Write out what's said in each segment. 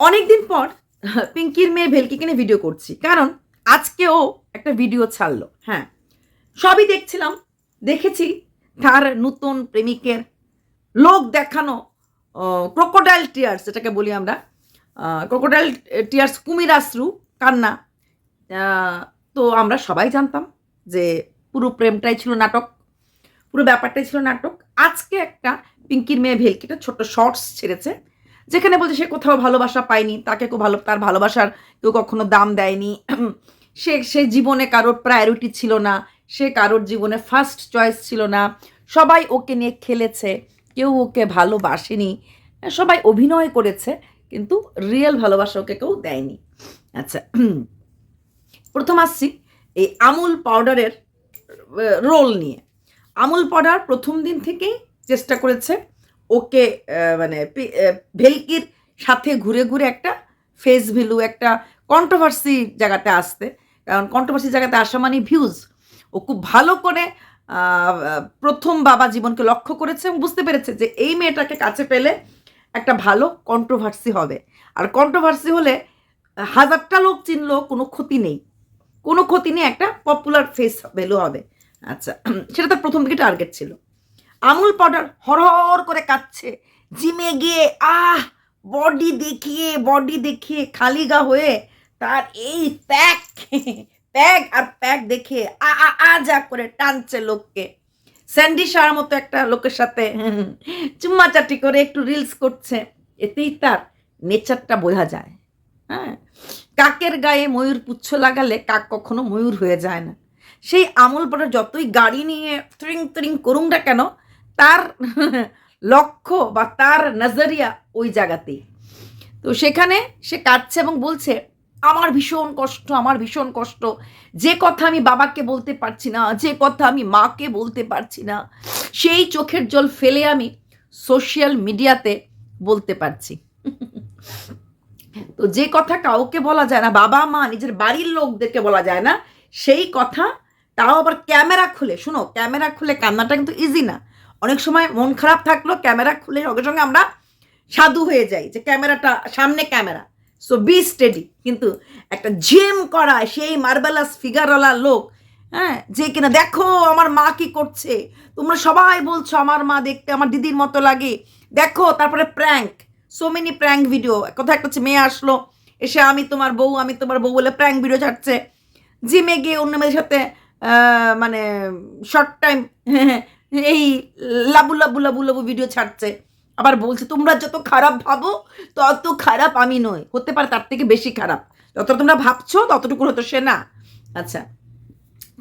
অনেকদিন পর পিঙ্কির মেয়ে ভেলকিকে নিয়ে ভিডিও করছি। কারণ আজকেও একটা ভিডিও ছাড়লো। হ্যাঁ সবই দেখছিলাম। দেখেছি তার নতুন প্রেমিকের লোক দেখানো ক্রোকোডাইল টিয়ার্স এটাকে বলি আমরা। ক্রোকোডাইল টিয়ার্স কুমির আশ্রু কান্না। তো আমরা সবাই জানতাম যে পুরো প্রেমটাই ছিল নাটক, পুরো ব্যাপারটাই ছিল নাটক। আজকে একটা পিঙ্কির মেয়ে ভেলকিটা ছোট্ট শর্টস ছেড়েছে। যেখানে বলছে সে কোথাও ভালোবাসা পায়নি, তাকে কেউ ভালো, তার ভালোবাসার কেউ কখনো দাম দেয়নি। সে সে জীবনে কারোর প্রায়োরিটি ছিল না, সে কারোর জীবনে ফার্স্ট চয়েস ছিল না। সবাই ওকে নিয়ে খেলেছে, কেউ ওকে ভালোবাসেনি, সবাই অভিনয় করেছে, কিন্তু রিয়েল ভালোবাসা ওকে কেউ দেয়নি। আচ্ছা প্রথম আসছি এই আমুল পাউডারের রোল নিয়ে। আমুল পাউডার প্রথম দিন থেকেই চেষ্টা করেছে ওকে মানে ভেলকির সাথে ঘুরে ঘুরে একটা ফেস ভ্যালু, একটা কন্ট্রোভার্সি জায়গাতে আসতে। কারণ কন্ট্রোভার্সি জায়গাতে আসা মানে ভিউজ ও খুব ভালো করে প্রথম বাবা জীবনকে লক্ষ্য করেছে এবং বুঝতে পেরেছে যে এই মেয়েটাকে কাছে পেলে একটা ভালো কন্ট্রোভার্সি হবে। আর কন্ট্রোভার্সি হলে হাজারটা লোক চিনলেও কোনো ক্ষতি নেই। কোনো ক্ষতি নেই, একটা পপুলার ফেস ভ্যালু হবে। আচ্ছা সেটা তার প্রথম দিকে টার্গেট ছিল। আমুল পাউডার হরহর করে কাচ্ছে জিমে গিয়ে, আহ বডি দেখিয়ে বডি দেখিয়ে খালি গা হয়ে তার এই প্যাক প্যাক আর প্যাক দেখে আ আ আ, যা করে টানছে লোককে। স্যান্ডি শার মতো একটা লোকের সাথে চুম্মাচাটি করে একটু রিলস করছে। এতেই তার নেচারটা বোঝা যায়। হ্যাঁ কাকের গায়ে ময়ূর পুচ্ছ লাগালে কাক কখনো ময়ূর হয়ে যায় না। সেই আমল পরে যতই গাড়ি নিয়ে ত্রিং ত্রিং করুন না কেন তার লক্ষ্য বা তার নজরিয়া ওই জায়গাতেই তো সেখানে সে কাঁদছে এবং বলছে, আমার ভীষণ কষ্ট, আমার ভীষণ কষ্ট। যে কথা আমি বাবাকে বলতে পারছি না, যে কথা আমি মাকে বলতে পারছি না, সেই চোখের জল ফেলে আমি সোশ্যাল মিডিয়াতে বলতে পারছি। তো যে কথা কাউকে বলা যায় না, বাবা, মা, নিজের বাড়ির লোকদেরকে বলা যায় না, সেই কথা তাও আবার ক্যামেরা খুলে। শুনো, ক্যামেরা খুলে কান্নাটা কিন্তু ইজি না। অনেক সময় মন খারাপ থাকল, ক্যামেরা খুলে সঙ্গে সঙ্গে আমরা সাধু হয়ে যাই যে ক্যামেরাটা, সামনে ক্যামেরা। সো বি স্টেডি কিন্তু একটা জিম করা, সেই মার্বেলাস ফিগারওয়ালা লোক হ্যাঁ যে কিনা দেখো আমার মা কি করছে, তোমরা সবাই বলছো আমার মা দেখতে আমার দিদির মতো লাগে, দেখো তারপরে prank so many prank video কোথাও একটা হচ্ছে মেয়ে আসলো, এসে আমি তোমার বউ, আমি তোমার বউ বলে প্র্যাঙ্ক ভিডিও ছাড়ছে। জিমে গিয়ে অন্য মেয়েদের সাথে মানে শর্ট টাইম এই লাবু লাবু লাবু লাবু ভিডিও ছাড়ছে। আবার বলছে, তোমরা যত খারাপ ভাবো, তত খারাপ আমি নই। হতে পারে তার থেকে বেশি খারাপ। যত তোমরা ভাবছ ততটুকু হতো সে না। আচ্ছা।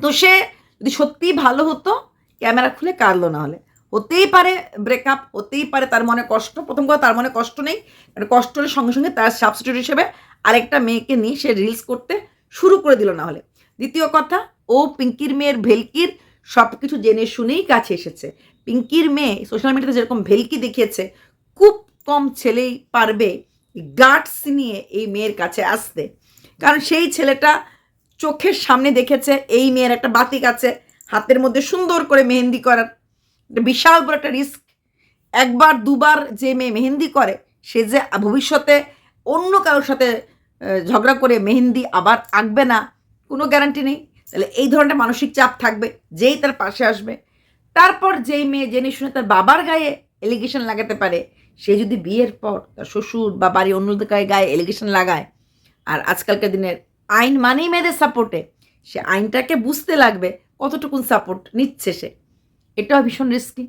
তো সে যদি সত্যিই ভালো হতো, ক্যামেরা খুলে কারলো না হলে। হতেই পারে ব্রেকআপ হতেই পারে তার মনে কষ্ট। প্রথম কথা, তার মনে কষ্ট নেই। কারণ কষ্ট হলে সঙ্গে সঙ্গে তার সাবস্টিটিউট হিসেবে আরেকটা মেয়েকে নিয়ে সে রিলস করতে শুরু করে দিল না হলে। দ্বিতীয় কথা, ও পিঙ্কির মেয়ের ভেলকির সব কিছু জেনে শুনেই কাছে এসেছে। পিঙ্কির মেয়ে সোশ্যাল মিডিয়াতে যেরকম ভেলকি দেখিয়েছে, খুব কম ছেলেই পারবে গার্ডস নিয়ে এই মেয়ের কাছে আসতে। কারণ সেই ছেলেটা চোখের সামনে দেখেছে, এই মেয়ের একটা বাতিক আছে, হাতের মধ্যে সুন্দর করে মেহেন্দি করার। একটা বিশাল বড় একটা রিস্ক একবার, দুবার যে মেয়ে মেহেন্দি করে, সে যে ভবিষ্যতে অন্য কারোর সাথে ঝগড়া করে মেহেন্দি আবার আঁকবে না, কোনো গ্যারান্টি নেই। তাহলে এই ধরনের মানসিক চাপ থাকবে, যেই তার পাশে আসবে। তারপর যেই মেয়ে জেনে শুনে তার বাবার গায়ে এলিগেশন লাগাতে পারে, সে যদি বিয়ের পর তার শ্বশুর বা বাড়ি অন্যদের গায়ে গায়ে এলিগেশন লাগায়, আর আজকালকার দিনের আইন মানেই মেয়েদের সাপোর্টে সে আইনটাকে বুঝতে লাগবে কতটুকুন সাপোর্ট নিচ্ছে সে। এটাও ভীষণ রিস্কি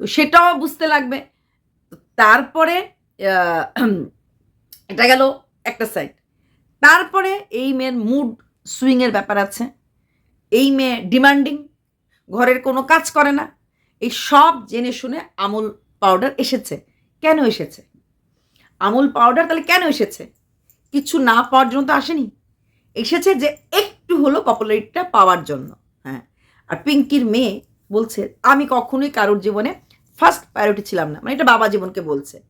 তো সেটাও বুঝতে লাগবে। তারপরে এটা গেল একটা সাইড তারপরে এই মেয়ের মুড সুইংয়ের ব্যাপার আছে। এই মেয়ে ডিমান্ডিং ঘরের কোনো কাজ করে না। এই সব জেনে শুনে আমুল পাউডার এসেছে। কেন এসেছে? আমুল পাউডার তাহলে কেন এসেছে? কিছু না পাওয়ার জন্য তো আসেনি। এসেছে যে একটু হলো পপুলারিটিটা পাওয়ার জন্য। হ্যাঁ। আর পিঙ্কির মেয়ে বলছে, আমি কখনোই কারোর জীবনে ফার্স্ট প্রায়োরিটি ছিলাম না। মানে এটা বাবা জীবনকে বলছে।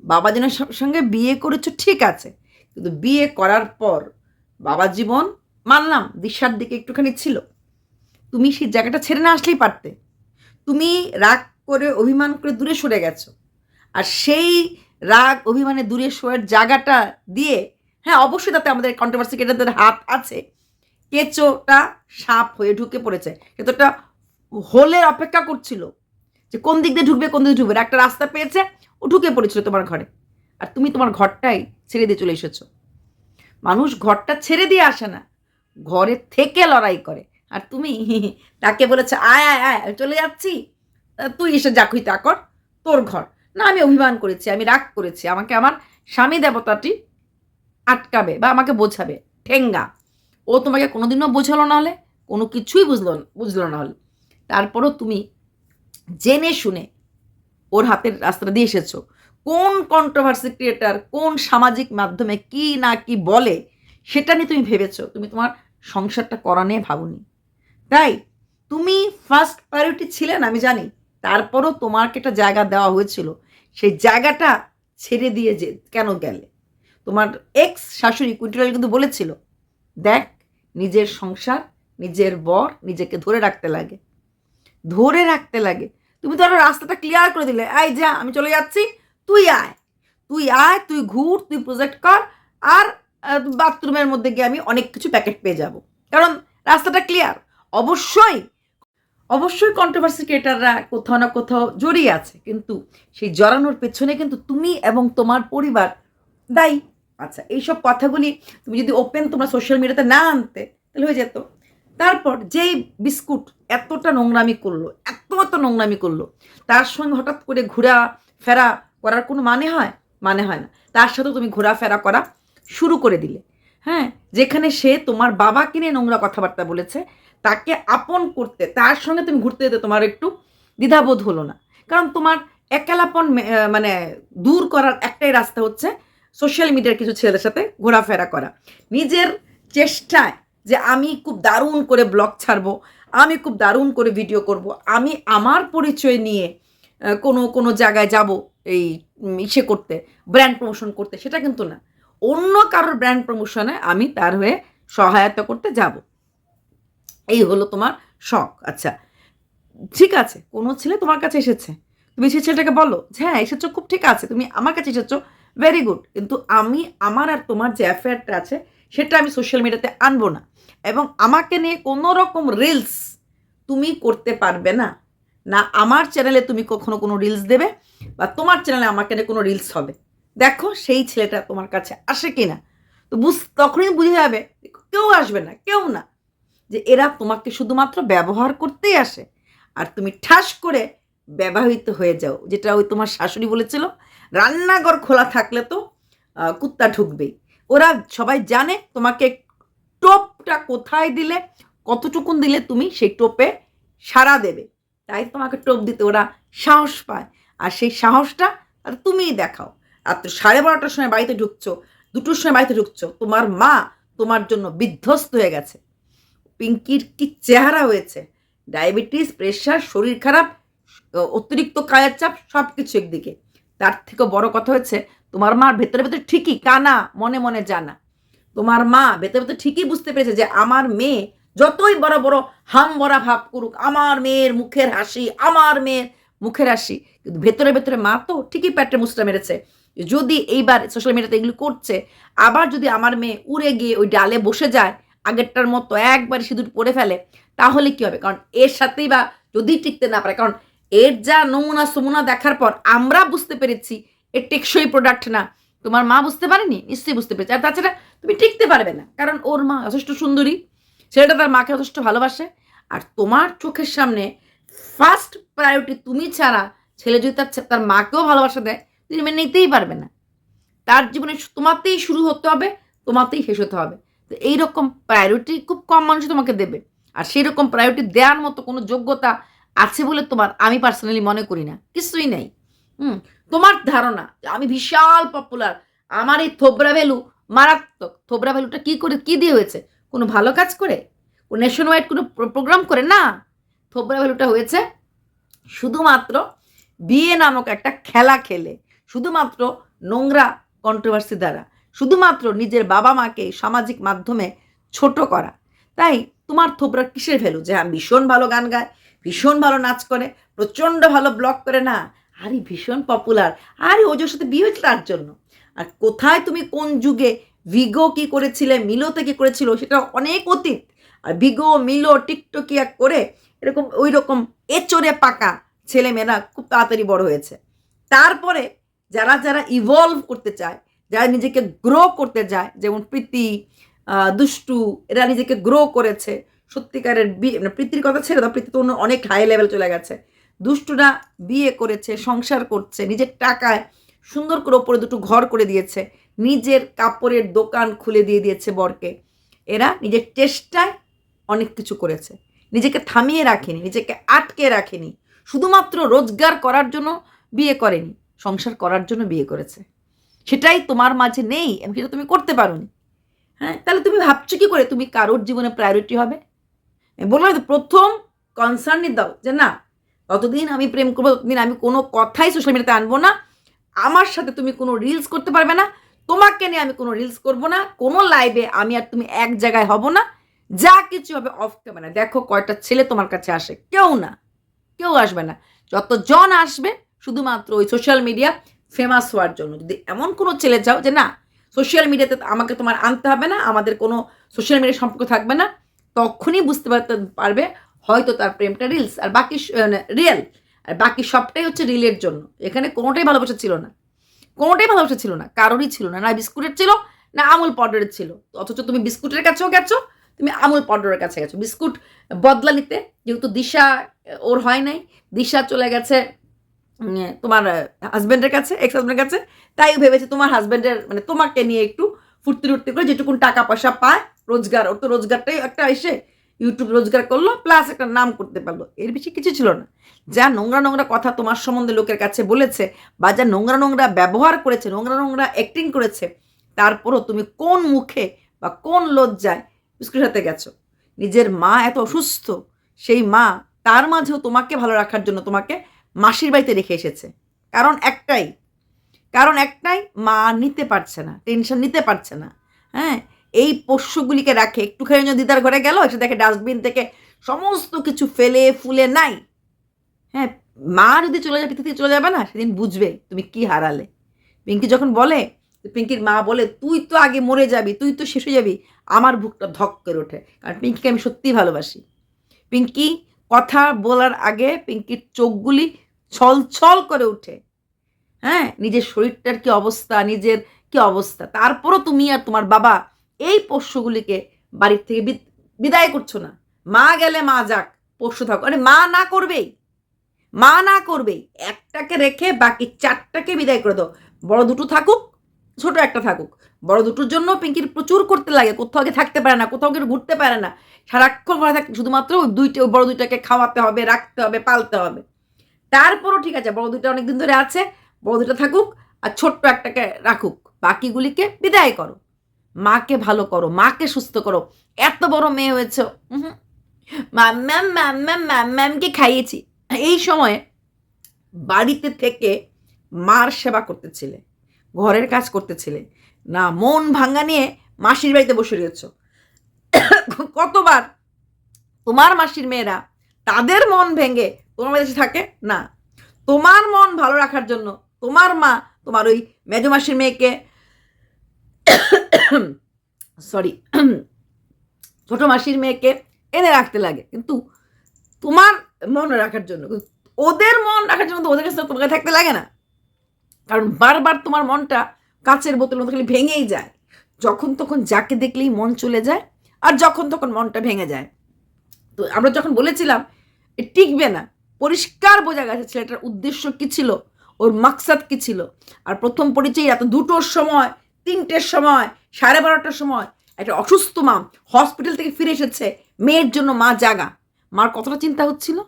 বাবা জীবনের সঙ্গে বিয়ে করেছ, ঠিক আছে। কিন্তু বিয়ে করার পর বাবা জীবন মানলাম দিশার দিকে একটুখানি ছিল। তুমি সেই জায়গাটা ছেড়ে না আসলেই পারতে। তুমি রাগ করে অভিমান করে দূরে সরে গেছো। আর সেই রাগ অভিমানে দূরে শোয়ের জায়গাটা দিয়ে হ্যাঁ অবশ্যই তাতে আমাদের কন্ট্রোভার্সি ক্রিয়েটারদের হাত আছে। কেঁচোটা সাপ হয়ে ঢুকে পড়েছে। কেঁচোটা হোলের অপেক্ষা করছিল যে কোন দিক দিয়ে ঢুকবে, কোন দিক ঢুকবে একটা রাস্তা পেয়েছে, ও ঢুকে পড়েছিল তোমার ঘরে। আর তুমি তোমার ঘরটাই ছেড়ে দিয়ে চলে এসেছ। মানুষ ঘরটা ছেড়ে দিয়ে আসে না। ঘরে থেকে লড়াই করে। আর তুমি তাকে বলেছে, আয় আয় আয় চলে যাচ্ছি। তুই এসে যাকুই তা কর, তোর ঘর। না, আমি অভিমান করেছি, আমি রাগ করেছি। আমাকে আমার স্বামী দেবতাটি আটকাবে বা আমাকে বোঝাবে। ঠেঙ্গা। ও তোমাকে কোনোদিনও বোঝালো না হলে, কোনো কিছুই বুঝলো বুঝলো না হলে। তারপরও তুমি জেনে শুনে ওর হাতের রাস্তাটা দিয়ে এসেছ। কোন কন্ট্রোভার্সি ক্রিয়েটার কোন সামাজিক মাধ্যমে কি না কি বলে, সেটা নিয়ে তুমি ভেবেছো। তুমি তোমার সংসারটা করা নিয়ে ভাবুনি। তাই তুমি ফার্স্ট প্রায়োরিটি ছিলেন, আমি জানি। তারপরও তোমাকে একটা জায়গা দেওয়া হয়েছিল। সেই জায়গাটা ছেড়ে দিয়ে যে কেন গেলে? তোমার এক্স শাশুড়ি কুইন্টাল কিন্তু বলেছিল, দেখ, নিজের সংসার, নিজের বর নিজেকে ধরে রাখতে লাগে। ধরে রাখতে লাগে। তুমি তো আরও রাস্তাটা ক্লিয়ার করে দিলে। আয় যা, আমি চলে যাচ্ছি। তুই আয়। তুই আয়, তুই ঘুর, তুই প্রজেক্ট কর। আর বাথরুমের মধ্যে গিয়ে আমি অনেক কিছু প্যাকেট পেয়ে যাব। কারণ রাস্তাটা ক্লিয়ার অবশ্যই অবশ্যই কন্ট্রোভার্সি ক্রিয়েটাররা কোথাও না কোথাও জড়িয়ে আছে। কিন্তু সেই জড়ানোর পেছনে কিন্তু তুমি এবং তোমার পরিবার দায়ী। আচ্ছা এইসব কথাগুলি তুমি যদি ওপেন তোমরা সোশ্যাল মিডিয়াতে না আনতে, তাহলে হয়ে যেত। তারপর যেই বিস্কুট এতটা নোংরামি করল, এত এত নোংরামি করল, তার সঙ্গে হঠাৎ করে ঘোরা ফেরা করার কোনো মানে হয়? মানে হয় না। তার সাথে তুমি ঘোরাফেরা করা শুরু করে দিলে। হ্যাঁ যেখানে সে তোমার বাবাকে নিয়ে নোংরা কথাবার্তা বলেছে, তাকে আপন করতে, তার সঙ্গে তুমি ঘুরতে যেতে তোমার একটু দ্বিধাবোধ হলো না। কারণ তোমার একালাপন মানে দূর করার একটাই রাস্তা হচ্ছে সোশ্যাল মিডিয়ার কিছু ছেলেদের সাথে ঘোরাফেরা করা। নিজের চেষ্টায় যে আমি খুব দারুণ করে ব্লগ ছাড়বো, আমি খুব দারুণ করে ভিডিও করব, আমি আমার পরিচয় নিয়ে কোনো কোনো জায়গায় যাব এই ইসে করতে ব্র্যান্ড প্রমোশন করতে, সেটা কিন্তু না। অন্য কারোর ব্র্যান্ড প্রমোশনে আমি তার হয়ে সহায়তা করতে যাব। এই হলো তোমার শখ। আচ্ছা ঠিক আছে, কোনো ছেলে তোমার কাছে এসেছে, তুমি সেই ছেলেটাকে বলো যে হ্যাঁ এসেছ, খুব ঠিক আছে, তুমি আমার কাছে এসেছ ভেরি গুড কিন্তু আমি, আমার আর তোমার যে অ্যাফেয়ারটা আছে, সেটা আমি সোশ্যাল মিডিয়াতে আনব না। এবং আমাকে নিয়ে কোনো রকম রিলস তুমি করতে পারবে না। না আমার চ্যানেলে তুমি কখনো কোনো রিলস দেবে, বা তোমার চ্যানেলে আমাকে নিয়ে কোনো রিলস হবে। দেখো সেই ছেলেটা তোমার কাছে আসে কি না তো বুঝ, তখনই বুঝে যাবে কেউ আসবে না, কেউ না। যে এরা তোমাকে শুধুমাত্র ব্যবহার করতেই আসে। আর তুমি ঠাস করে ব্যবহৃত হয়ে যাও, যেটা ওই তোমার শাশুড়ি বলেছিল, রান্নাঘর খোলা থাকলে তো কুত্তা ঢুকবেই। ওরা সবাই জানে তোমাকে টোপটা কোথায় দিলে, কতটুকুন দিলে তুমি সেই টোপে সাড়া দেবে। তাই তোমাকে টোপ দিতে ওরা সাহস পায়। আর সেই সাহসটা আর তুমিই দেখাও। তো সাড়ে বারোটার সময় বাড়িতে ঢুকছো, দুটোর সময় বাড়িতে ঢুকছো, তোমার মা তোমার জন্য বিধ্বস্ত হয়ে গেছে। পিঙ্কির কি চেহারা হয়েছে? ডায়াবেটিস, প্রেশার, শরীর খারাপ অতিরিক্ত কায়ের চাপ সব কিছু একদিকে। তার থেকে বড় কথা হচ্ছে, তোমার মার ভেতরে ভেতরে ঠিকই কানা, মনে মনে জানা। তোমার মা ভেতরে ভেতরে ঠিকই বুঝতে পেরেছে যে আমার মেয়ে যতই বড় বড় হাম বড়া ভাব করুক, আমার মেয়ের মুখের হাসি, আমার মেয়ের মুখের হাসি, কিন্তু ভেতরে ভেতরে মা তো ঠিকই প্যাটে মুসটা মেরেছে। যদি এইবার সোশ্যাল মিডিয়াতে এগুলো করছে, আবার যদি আমার মেয়ে উড়ে গিয়ে ওই ডালে বসে যায়, আগেরটার মতো একবার সিঁদুর পরে ফেলে, তাহলে কি হবে? কারণ এর সাথেই বা যদি টিকতে না পারে, কারণ এর যা নমুনা সমুনা দেখার পর আমরা বুঝতে পেরেছি এর টেকসই প্রোডাক্ট না। তোমার মা বুঝতে পারেনি? নিশ্চয়ই বুঝতে পেরেছে। আর তাছাড়া তুমি টিকতে পারবে না, কারণ ওর মা যথেষ্ট সুন্দরী, ছেলেটা তার মাকে যথেষ্ট ভালোবাসে। আর তোমার চোখের সামনে ফার্স্ট প্রায়োরিটি তুমি ছাড়া ছেলে যদি তার তার মাকেও ভালোবাসা দেয় তুমি মেনে নিতেই পারবে না। তার জীবনে তোমাতেই শুরু হতে হবে, তোমাতেই শেষ হতে হবে। তো এইরকম প্রায়োরিটি খুব কম মানুষ তোমাকে দেবে। আর সেই রকম প্রায়োরিটি দেওয়ার মতো কোনো যোগ্যতা আছে বলে তোমার আমি পার্সোনালি মনে করি না। কিছুই নেই। হুম, তোমার ধারণা, আমি বিশাল পপুলার আমার এই থোবরা ভ্যালু মারাত্মক। থোবরা ভ্যালুটা কী করে, কী দিয়ে হয়েছে? কোনো ভালো কাজ করে? নেশন ওয়াইড কোনো প্রোগ্রাম করে? না। থোবরা ভ্যালুটা হয়েছে শুধুমাত্র বিয়ে নামক একটা খেলা খেলে। শুধুমাত্র নোংরা কন্ট্রোভার্সি দ্বারা, শুধুমাত্র নিজের বাবা মাকে সামাজিক মাধ্যমে ছোট করা। তাই তোমার থোবরার কিসের ভ্যালু? যে হ্যাঁ ভীষণ ভালো গান গায় ভীষণ ভালো নাচ করে, প্রচণ্ড ভালো ব্লগ করে, না, আরে ভীষণ পপুলার আরে ওজোর সাথে বিয়ে হয়েছিল তার জন্য। আর কোথায় তুমি কোন যুগে ভিগো কি করেছিলে, মিলোতে কি করেছিল সেটা অনেক অতীত। আর ভিগো, মিলো, টিকটকিয়া করে এরকম ওই রকম এচড়ে পাকা ছেলেমেয়েরা খুব তাড়াতাড়ি বড় হয়েছে। তারপরে যারা যারা ইভলভ করতে চায়, যারা নিজেকে গ্রো করতে যায়, যেমন প্রীতি দুষ্টু, এরা নিজেকে গ্রো করেছে। সত্যিকারের বিয়ে মানে প্রীতির কথা ছেড়ে দাও, প্রীতি তো অন্য অনেক হাই লেভেল চলে গেছে। দুষ্টুরা বিয়ে করেছে, সংসার করছে, নিজের টাকায় সুন্দর করে ওপরে দুটো ঘর করে দিয়েছে, নিজের কাপড়ের দোকান খুলে দিয়ে দিয়েছে বরকে। এরা নিজের চেষ্টায় অনেক কিছু করেছে। নিজেকে থামিয়ে রাখেনি, নিজেকে আটকে রাখেনি। শুধুমাত্র রোজগার করার জন্য বিয়ে করেনি। সংসার করার জন্য বিয়ে করেছে। সেটাই তোমার মাঝে নেই এবং সেটা তুমি করতে পারোনি। হ্যাঁ তাহলে তুমি ভাবছ কি করে? তুমি কারোর জীবনে প্রায়োরিটি হবে? বললাম তো প্রথম কনসার্নই দাও যে না, ততদিন আমি প্রেম করব, ততদিন আমি কোনো কথাই সোশ্যাল মিডিয়াতে আনব না। আমার সাথে তুমি কোনো রিলস করতে পারবে না। তোমাকে নিয়ে আমি কোনো রিলস করব না। কোনো লাইভে আমি আর তুমি এক জায়গায় হব না। যা কিছু হবে অফ ক্যামেরা দেখো কয়টা ছেলে তোমার কাছে আসে। কেউ না, কেউ আসবে না। যতজন আসবে শুধুমাত্র ওই সোশ্যাল মিডিয়া ফেমাস হওয়ার জন্য। যদি এমন কোনো ছেলে চাও যে, না সোশ্যাল মিডিয়াতে আমাকে তোমার আনতে হবে না, আমাদের কোনো সোশ্যাল মিডিয়া সম্পর্ক থাকবে না, তখনই বুঝতে পারতে পারবে হয়তো তার প্রেমটা রিলস আর বাকি রিয়েল আর বাকি সবটাই হচ্ছে রিলের জন্য। এখানে কোনোটাই ভালোবাসা ছিল না। কোনোটাই ভালোবাসা ছিল না। কারোরই ছিল না। না বিস্কুটের ছিল, না আমুল পাউডারের ছিল। অথচ তুমি বিস্কুটের কাছেও গেছো, তুমি আমুল পাউডারের কাছে গেছো। বিস্কুট বদলা নিতে যেহেতু দিশা ওর হয় নাই। দিশা চলে গেছে তোমার হাজব্যান্ডের কাছে এক্স হাজব্যান্ডের কাছে, তাই ভেবেছে তোমার হাজব্যান্ডের মানে তোমাকে নিয়ে একটু ফুর্তি ফুর্তি করে যেটুকুন টাকা পয়সা পায়, রোজগার, ওর তো রোজগারটাই একটা এসে ইউটিউব রোজগার করল প্লাস একটা নাম করতে পারল। এর বেশি কিছু ছিল না। যা নোংরা নোংরা কথা তোমার সম্বন্ধে লোকের কাছে বলেছে, বা যা নোংরা নোংরা ব্যবহার করেছে, নোংরা নোংরা অ্যাক্টিং করেছে, তারপরও তুমি কোন মুখে বা কোন লজ্জায় বিস্কুটের সাথে গেছো? নিজের মা এত অসুস্থ, সেই মা তার মাঝেও তোমাকে ভালো রাখার জন্য তোমাকে মাসির বাড়িতে রেখে এসেছে। কারণ একটাই। কারণ একটাই, মা নিতে পারছে না টেনশন নিতে পারছে না। হ্যাঁ? এই পোষ্যগুলিকে রাখে। একটুখানি যদি দিদার ঘরে গেল, সে দেখে ডাস্টবিন থেকে সমস্ত কিছু ফেলে ফুলে নাই। হ্যাঁ? মা যদি চলে যায় পৃথিবী থেকে চলে যাবে না, সেদিন বুঝবে তুমি কি হারালে। পিঙ্কি যখন বলে, পিঙ্কির মা বলে, তুই তো আগে মরে যাবি, তুই তো শেষ হয়ে যাবি। আমার বুকটা ধক করে ওঠে। কারণ পিঙ্কিকে আমি সত্যিই ভালোবাসি। পিঙ্কি, কথা বলার আগে পিঙ্কির চোখগুলি ছল ছল করে ওঠে হ্যাঁ নিজের শরীরটার কি অবস্থা, নিজের কি অবস্থা? তারপরও তুমি আর তোমার বাবা এই পোষ্যগুলিকে বাড়ির থেকে বিদ- বিদায় করছ না। মা গেলে মা যাক, পোষ্য থাকো আরে মা না করবেই। মা না করবেই। একটাকে রেখে বাকি চারটাকে বিদায় করে দাও। বড় দুটো থাকুক, ছোট একটা থাকুক। বড় দুটোর জন্য পিঙ্কির প্রচুর করতে লাগে। কোথাও আগে থাকতে পারে না, কোথাও গিয়ে ঘুরতে পারে না। সারাক্ষণ ঘরে থাকে, শুধুমাত্র ওই দুইটা, বড় দুইটাকে খাওয়াতে হবে, রাখতে হবে, পালতে হবে। তারপরও ঠিক আছে বড় দুইটা অনেকদিন ধরে আছে বড় দুটো থাকুক আর ছোট্ট একটাকে রাখুক, বাকিগুলিকে বিদায় করো। মাকে ভালো করো, মাকে সুস্থ করো। এত বড় মেয়ে হয়েছ ম্যাম ম্যাম ম্যাম ম্যাম, ম্যামকে খাইয়েছি। এই সময়ে বাড়িতে থেকে মার সেবা করতেছিলে, ঘরের কাজ করতেছিলে। না, মন ভাঙ্গা নিয়ে মাসির বাড়িতে বসে রয়েছ। কতবার তোমার মাসির মেয়েরা তাদের মন ভেঙে তোমার এসে থাকে? না। তোমার মন ভালো রাখার জন্য তোমার মা, তোমার ওই মেজো মাসির মেয়েকে সরি ছোট মাসির মেয়েকে এনে রাখতে লাগে। কিন্তু তোমার মন রাখার জন্য, ওদের মন রাখার জন্য তো ওদের কাছে তোমাকে থাকতে লাগে না। কারণ বারবার তোমার মনটা কাচের বোতলের মতো খালি ভেঙেই যায়। যখন তখন যাকে দেখলেই মন চলে যায় আর যখন তখন মনটা ভেঙে যায়। তো আমরা যখন বলেছিলাম টিকবে না। পরিষ্কার বোঝা গেছে ছেলেটার উদ্দেশ্য কি ছিল, ওর মাকসাদ কি ছিল। আর প্রথম পরিচয় এত দুটোর সময়, তিনটের সময়, সাড়ে বারোটার সময় একটা অসুস্থ মা হসপিটাল থেকে ফিরে এসেছে, মেয়ের জন্য মা জাগা। মার কতটা চিন্তা হচ্ছিল?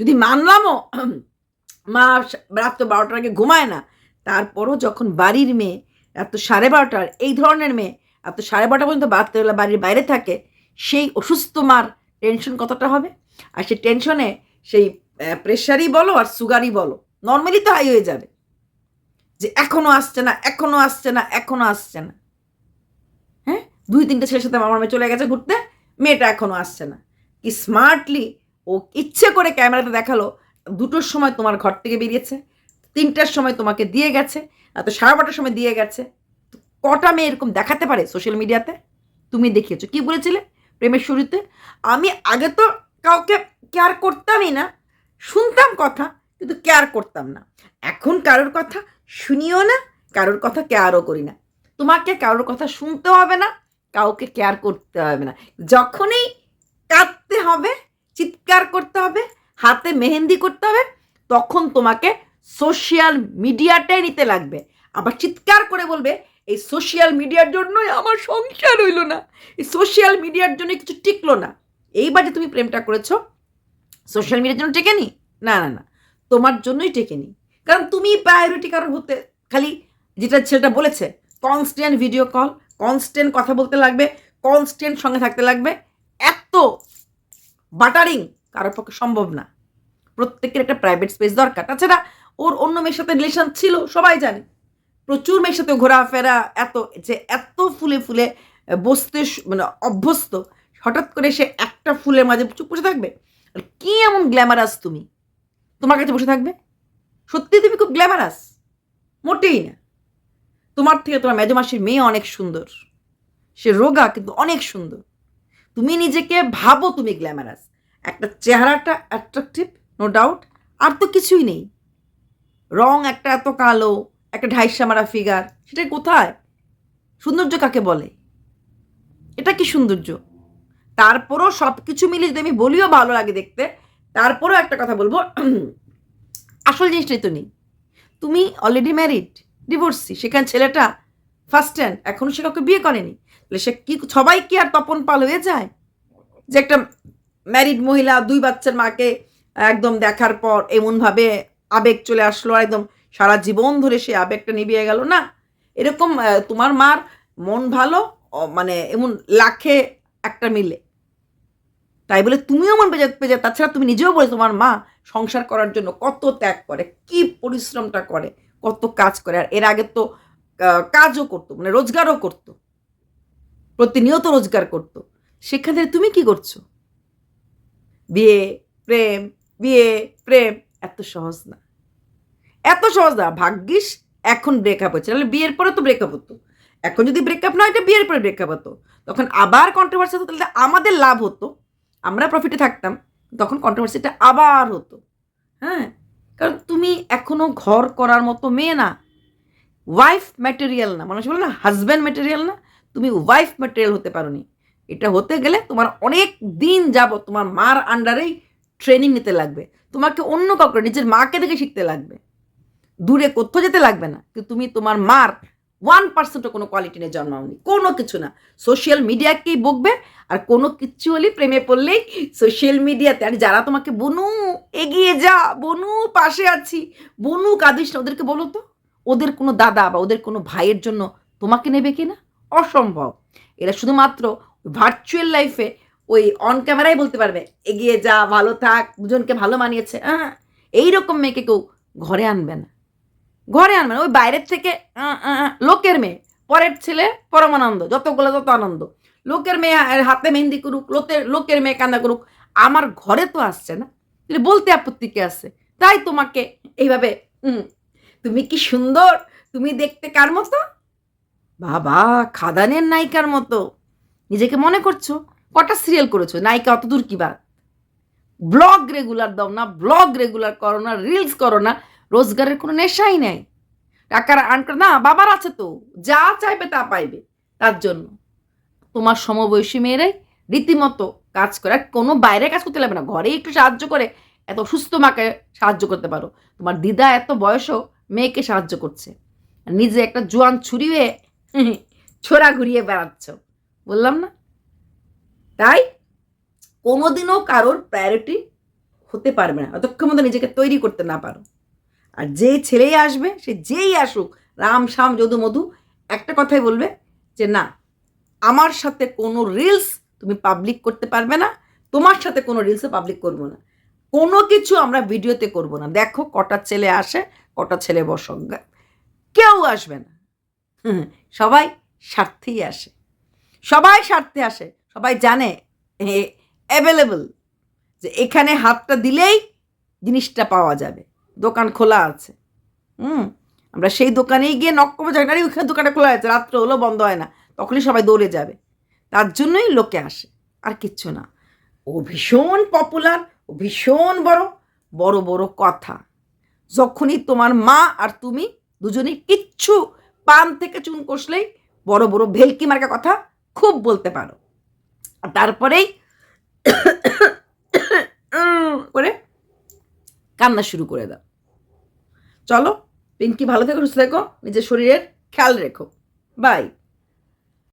যদি মানলামও মা রাত্র বারোটার আগে ঘুমায় না, তারপরও যখন বাড়ির মেয়ে এত সাড়ে বারোটার, এই ধরনের মেয়ে এত সাড়ে বারোটা পর্যন্ত রাত্রেবেলা বাড়ির বাইরে থাকে, সেই অসুস্থ মার টেনশন কতটা হবে? আর সেই টেনশনে সেই প্রেশারই বলো আর সুগারই বলো। নর্মালি তো হাই হয়ে যাবে। যে এখনও আসছে না, এখনও আসছে না, এখনও আসছে না। হ্যাঁ? দুই তিনটে ছেলের সাথে আমার মেয়ে চলে গেছে ঘুরতে, মেয়েটা এখনও আসছে না। কি স্মার্টলি ও ইচ্ছে করে ক্যামেরাতে দেখাল, দুটোর সময় তোমার ঘর থেকে বেরিয়েছে, তিনটার সময় তোমাকে দিয়ে গেছে তো সাড়ে বারোটার সময় দিয়ে গেছে। কটা মেয়ে এরকম দেখাতে পারে সোশ্যাল মিডিয়াতে তুমি দেখিয়েছো। কি বলেছিলে প্রেমের শুরুতে? আমি আগে তো কাউকে কেয়ার করতামই না। শুনতাম কথা, কিন্তু কেয়ার করতাম না। এখন কারোর কথা শুনিও না, কারোর কথা কেয়ারও করি না। তোমাকে কারোর কথা শুনতে হবে না, কাউকে কেয়ার করতে হবে না। যখনই কাঁদতে হবে, চিৎকার করতে হবে, হাতে মেহেন্দি করতে হবে, তখন তোমাকে সোশ্যাল মিডিয়াটাই নিতে লাগবে। আবার চিৎকার করে বলবে, এই সোশ্যাল মিডিয়ার জন্যই আমার সংসার হইল না। এই সোশ্যাল মিডিয়ার জন্য কিছু টিকলো না। এইবার যে তুমি প্রেমটা করেছ সোশ্যাল মিডিয়ার জন্য টেকে টেকেনি? না না না। তোমার জন্যই টেকে টেকেনি। কারণ তুমি প্রায়োরিটি কারোর হতে, খালি যেটা ছেলেটা বলেছে কনস্ট্যান্ট ভিডিও কল কনস্ট্যান্ট কথা বলতে লাগবে কনস্ট্যান্ট সঙ্গে থাকতে লাগবে, এত বাটারিং কারোর পক্ষে সম্ভব না। প্রত্যেকের একটা প্রাইভেট স্পেস দরকার। তাছাড়া ওর অন্য মেয়ের সাথে রিলেশন ছিল, সবাই জানে। প্রচুর মেয়ের সাথে ঘোরাফেরা, এত যে এত ফুলে ফুলে, বসতে মানে অভ্যস্ত, হঠাৎ করে সে একটা ফুলের মাঝে চুপ বসে থাকবে? কি এমন গ্ল্যামারাস তুমি? তোমার কাছে বসে থাকবে? সত্যি তুমি খুব গ্ল্যামারাস মোটেই না। তোমার থেকে তোমার মেজমাসির মেয়ে অনেক সুন্দর। সে রোগা কিন্তু অনেক সুন্দর। তুমি নিজেকে ভাবো তুমি গ্ল্যামারাস একটা চেহারাটা অ্যাট্রাকটিভ নো ডাউট আর তো কিছুই নেই। রং একটা এত কালো, একটা ঢাইসা মারা ফিগার সেটা কোথায়? সৌন্দর্য কাকে বলে? এটা কি সৌন্দর্য? তারপরও সব কিছু মিলে যদি আমি বলিও ভালো লাগে দেখতে, তারপরেও একটা কথা বলব। আসল জিনিসটাই তো নেই। তুমি অলরেডি ম্যারিড ডিভোর্সি সেখানে ছেলেটা ফার্স্ট হ্যান্ড এখনও সে কাউকে বিয়ে করেনি। তাহলে সে কি, সবাই কি আর তপন পাল হয়ে যায়? যে একটা ম্যারিড মহিলা, দুই বাচ্চার মাকে একদম দেখার পর এমনভাবে আবেগ চলে আসলো আর একদম সারা জীবন ধরে সে আবেগটা নিভিয়ে গেল না। এরকম তোমার মার মন ভালো মানে এমন লাখে একটা মিলে। তাই বলে তুমিও মন পেজে পেজে তাছাড়া তুমি নিজেও বলে তোমার মা সংসার করার জন্য কত ত্যাগ করে, কি পরিশ্রমটা করে, কত কাজ করে। আর এর আগে তো কাজও করতো মানে রোজগারও করতো, প্রতিনিয়ত রোজগার করতো। সেখানে তুমি কি করছ? বিয়ে, প্রেম বিয়ে, প্রেম, এত সহজ না। এত সহজ না, ভাগ্যিস এখন ব্রেকআপ হচ্ছে নাহলে বিয়ের পরে তো ব্রেকআপ হতো। এখন যদি ব্রেকআপ না এটা বিয়ের পরে ব্রেকআপ হতো। তখন আবার কন্ট্রোভার্সি হতো, তাহলে আমাদের লাভ হতো। আমরা প্রফিটে থাকতাম, তখন কন্ট্রোভার্সিটা আবার হতো। হ্যাঁ? কারণ তুমি এখনও ঘর করার মতো মেয়ে না। ওয়াইফ ম্যাটেরিয়াল না। মানুষ বলে না হাজব্যান্ড ম্যাটেরিয়াল না। তুমি ওয়াইফ ম্যাটেরিয়াল হতে পারোনি। এটা হতে গেলে তোমার অনেক দিন যাব তোমার মার আন্ডারেই ট্রেনিং নিতে লাগবে। তোমাকে অন্য কাউকে, নিজের মাকে দেখে শিখতে লাগবে। দূরে কোথাও যেতে লাগবে না। কিন্তু তুমি তোমার মার ওয়ান পার্সেন্টও কোনো কোয়ালিটি নিয়ে জন্মাওনি, কোনো কিছু না। সোশ্যাল মিডিয়াকেই বকবে আর কোনো কিছু হলেই প্রেমে পড়লেই সোশ্যাল মিডিয়াতে আর যারা তোমাকে, বনু, এগিয়ে যা, বনু, পাশে আছি, বনু, কাঁদিস না। ওদেরকে বলো তো, ওদের কোনো দাদা বা ওদের কোনো ভাইয়ের জন্য তোমাকে নেবে কি না? অসম্ভব। এরা শুধুমাত্র ভার্চুয়াল লাইফে ওই অন ক্যামেরাই বলতে পারবে, এগিয়ে যা, ভালো থাক, দুজনকে ভালো মানিয়েছে। হ্যাঁ এইরকম মেয়েকে কেউ ঘরে আনবে না। ঘরে আনবে না, ওই বাইরের থেকে লোকের মেয়ে। পরের ছেলে পরমানন্দ, যতগুলো তত আনন্দ। লোকের মেয়ে হাতে মেহেন্দি করুক লোকের লোকের মেয়ে কান্না করুক, আমার ঘরে তো আসছে না। তাহলে বলতে আপত্তি কে আছে? তাই তোমাকে এইভাবে তুমি কি সুন্দর? তুমি দেখতে কার মতো? বাবা, খাদানের নায়িকার মতো। নিজেকে মনে করছ? কটা সিরিয়াল করেছ? নায়িকা অত দূর কি বাদ ব্লগ রেগুলার দাও না, ব্লগ রেগুলার করো না রিলস করো না। রোজগারের কোনো নেশাই নেই। টাকার আর্ন করে না, বাবার আছে তো, যা চাইবে তা পাইবে তার জন্য। তোমার সমবয়সী মেয়েরাই রীতিমতো কাজ করে, আর কোনো বাইরে কাজ করতে লাগবে না। ঘরে একটু সাহায্য করে, এত সুস্থ মাকে সাহায্য করতে পারো। তোমার দিদা এত বয়সও মেয়েকে সাহায্য করছে। নিজে একটা জোয়ান ছুরি হয়ে ছোড়া ঘুরিয়ে বেড়াচ্ছ। বললাম না? তাই কোনোদিনও কারোর প্রায়োরিটি হতে পারবে না যতক্ষণ মতো নিজেকে তৈরি করতে না পারো। আর যে ছেলেই আসবে, সে যেই আসুক, রাম শাম যদু মধু একটা কথাই বলবে যে, না, আমার সাথে কোনো রিলস তুমি পাবলিক করতে পারবে না, তোমার সাথে কোনো রিলসে পাবলিক করব না। কোনো কিছু আমরা ভিডিওতে করব না। দেখো, কটা ছেলে আসে, কটা ছেলে বসক কেউ আসবে না। সবাই স্বার্থেই আসে। সবাই স্বার্থে আসে। সবাই জানে অ্যাভেলেবল যে এখানে হাতটা দিলেই জিনিসটা পাওয়া যাবে। দোকান খোলা আছে। হুম? আমরা সেই দোকানেই গিয়ে নক জানি আরে ওইখানে দোকানটা খোলা আছে, রাত্র হলো, বন্ধ হয় না। তখনই সবাই দৌড়ে যাবে। তার জন্যই লোকে আসে। আর কিচ্ছু না। ও ভীষণ পপুলার ও ভীষণ বড় বড় বড় কথা। যখনই তোমার মা আর তুমি দুজনেই কিচ্ছু পান থেকে চুন কষলেই বড় বড় ভেলকি মার্কা কথা খুব বলতে পারো। আর তারপরেই করে কান্না শুরু করে দাও। চলো পিঙ্কি ভালো থেকো সুস্থ থেকো নিজের শরীরের খেয়াল রেখো। বাই